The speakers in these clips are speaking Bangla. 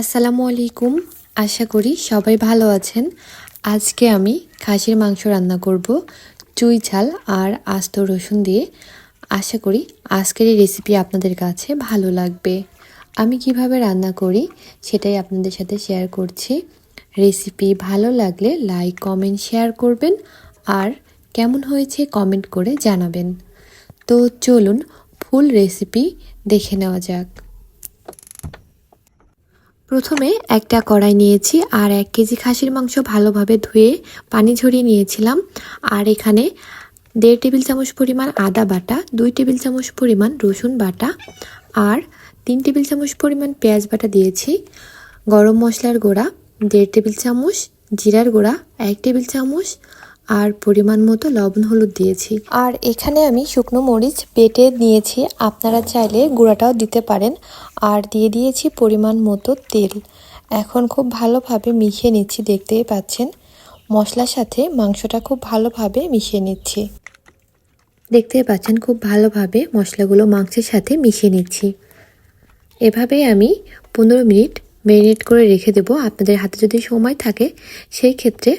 আসসালামু আলাইকুম। আশা করি সবাই ভালো আছেন। আজকে আমি খাসির মাংস রান্না করব চুই ঝাল আর আস্ত রসুন দিয়ে। আশা করি আজকের এই রেসিপি আপনাদের কাছে ভালো লাগবে। আমি কীভাবে রান্না করি সেটাই আপনাদের সাথে শেয়ার করছি। রেসিপি ভালো লাগলে লাইক কমেন্ট শেয়ার করবেন আর কেমন হয়েছে কমেন্ট করে জানাবেন। তো চলুন ফুল রেসিপি দেখে নেওয়া যাক। প্রথমে একটা কড়াই নিয়েছি আর এক কেজি খাসির মাংস ভালোভাবে ধুয়ে পানি ঝরিয়ে নিয়েছিলাম। আর এখানে দেড় টেবিল চামচ পরিমাণ আদা বাটা, দুই টেবিল চামচ পরিমাণ রসুন বাটা আর তিন টেবিল চামচ পরিমাণ পেঁয়াজ বাটা দিয়েছি। গরম মশলার গুঁড়া দেড় টেবিল চামচ, জিরার গুঁড়া এক টেবিল চামচ আর পরিমাণ মতো লবণ হলুদ দিয়েছি। আর এখানে আমি শুকনো মরিচ বেটে নিয়েছি। আপনারা চাইলে গুঁড়াটাও দিতে পারেন। আর দিয়ে দিয়েছি পরিমাণ মতো তেল। এখন খুব ভালোভাবে মিশিয়ে নিচ্ছি দেখতেই পাচ্ছেন। মশলার সাথে মাংসটা খুব ভালোভাবে মিশিয়ে নিচ্ছি। দেখতেই পাচ্ছেন খুব ভালোভাবে মশলাগুলো মাংসের সাথে মিশিয়ে নিচ্ছি। এভাবেই আমি পনেরো মিনিট ম্যারিনেট করে রেখে দেবো। আপনাদের হাতে যদি সময় থাকে সেই ক্ষেত্রে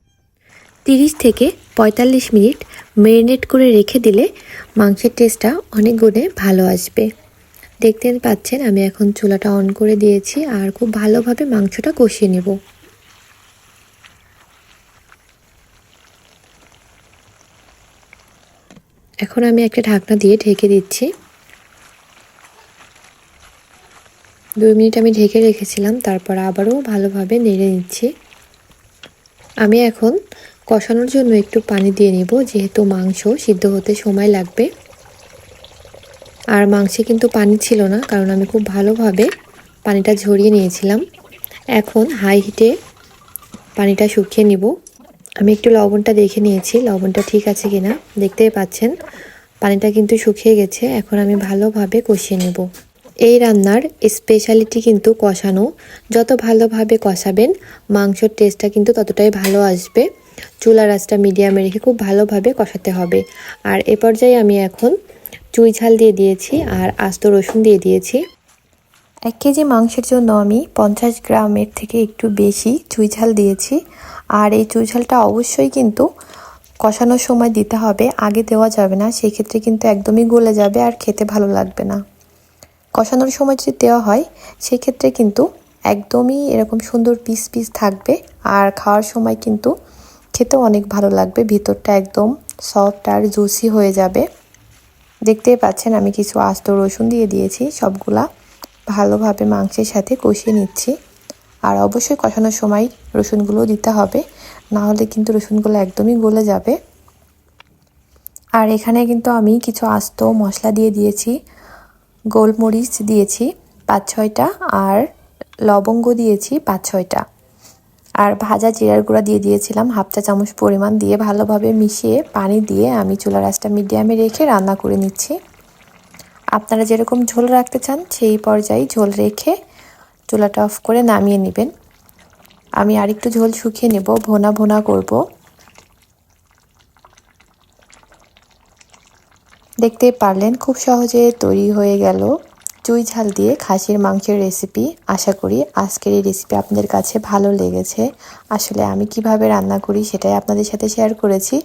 তিরিশ থেকে পঁয়তাল্লিশ মিনিট ম্যারিনেট করে রেখে দিলে মাংসের টেস্টটা অনেক গুণে ভালো আসবে। দেখতে পাচ্ছেন, আমি এখন চুলাটা অন করে দিয়েছি আর খুব ভালোভাবে মাংসটা কষিয়ে নেব। এখন আমি একটা ঢাকনা দিয়ে ঢেকে দিচ্ছি। দুই মিনিট আমি ঢেকে রেখেছিলাম, তারপর আবারও ভালোভাবে নেড়ে নিচ্ছি। আমি এখন কষানোর জন্য একটু পানি দিয়ে নেব, যেহেতু মাংস সিদ্ধ হতে সময় লাগবে। আর মাংসে কিন্তু পানি ছিল না, কারণ আমি খুব ভালোভাবে পানিটা ঝরিয়ে নিয়েছিলাম। এখন হাই হিটে পানিটা শুকিয়ে নিব। আমি একটু লবণটা দেখে নিয়েছি, লবণটা ঠিক আছে কিনা দেখতেই পাচ্ছেন। পানিটা কিন্তু শুকিয়ে গেছে, এখন আমি ভালোভাবে কষিয়ে নেব। এই রান্নার স্পেশালিটি কিন্তু কষানো। যত ভালোভাবে কষাবেন, মাংসর টেস্টটা কিন্তু ততটাই ভালো আসবে। চুলা রাসটা মিডিয়ামে রেখে খুব ভালোভাবে কষাতে হবে। আর এ পর্যায়ে আমি এখন চুই ঝাল দিয়ে দিয়েছি আর আস্ত রসুন দিয়ে দিয়েছি। এক কেজি মাংসের জন্য আমি পঞ্চাশ গ্রামের থেকে একটু বেশি চুই ঝাল দিয়েছি। আর এই চুই ঝালটা অবশ্যই কিন্তু কষানোর সময় দিতে হবে, আগে দেওয়া যাবে না, সেক্ষেত্রে কিন্তু একদমই গলে যাবে আর খেতে ভালো লাগবে না। কষানোর সময় যদি দেওয়া হয়, সেক্ষেত্রে কিন্তু একদমই এরকম সুন্দর পিস পিস থাকবে। আর খাওয়ার সময় কিন্তু খেতেও অনেক ভালো লাগবে। ভিতরটা একদম সফট আর জুসি হয়ে যাবে। দেখতেই পাচ্ছেন আমি কিছু আস্ত রসুন দিয়ে দিয়েছি। সবগুলা ভালোভাবে মাংসের সাথে কষিয়ে নিচ্ছি। আর অবশ্যই কষানোর সময় রসুনগুলো দিতে হবে। না হলে কিন্তু রসুনগুলো একদমই গলে যাবে। আর এখানে কিন্তু আমি কিছু আস্ত মশলা দিয়ে দিয়েছি। গোলমরিচ দিয়েছি পাঁচ ছয়টা আর লবঙ্গ দিয়েছি পাঁচ ছয়টা। আর ভাজা জিরার গুঁড়া দিয়ে দিয়েছিলাম, হাফ চা চামচ পরিমাণ দিয়ে ভালোভাবে মিশিয়ে পানি দিয়ে আমি চুলা রাসটা মিডিয়ামে রেখে রান্না করে নিচ্ছি। আপনারা যেরকম ঝোল রাখতে চান, সেই পর্যায়ে ঝোল রেখে চুলাটা অফ করে নামিয়ে নেবেন। আমি আরেকটু ঝোল শুকিয়ে নেব, ভোনা ভোনা করব। দেখতে পারলেন, খুব সহজে তৈরি হয়ে গেল। চুই ঝাল দিয়ে খাসির মাংসের রেসিপি আশা করি আজকের এই রেসিপি আপনাদের কাছে ভালো লেগেছে। আসলে আমি কীভাবে রান্না করি সেটাই আপনাদের সাথে শেয়ার করেছি।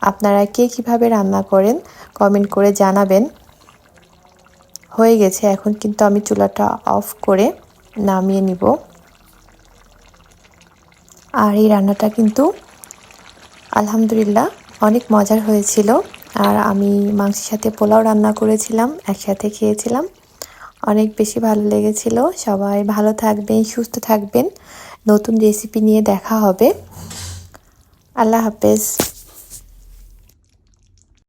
আপনারা কে কীভাবে রান্না করেন কমেন্ট করে জানাবেন। হয়ে গেছে, এখন কিন্তু আমি চুলাটা অফ করে নামিয়ে নিব। আর এই রান্নাটা কিন্তু আলহামদুলিল্লাহ অনেক মজার হয়েছিল। আর আমি মাংসের সাথে পোলাও রান্না করেছিলাম, একসাথে খেয়েছিলাম। অনেক বেশি ভালো লেগেছিল। সবাই ভালো থাকবেন, সুস্থ থাকবেন। নতুন রেসিপি নিয়ে দেখা হবে। আল্লাহ হাফেজ।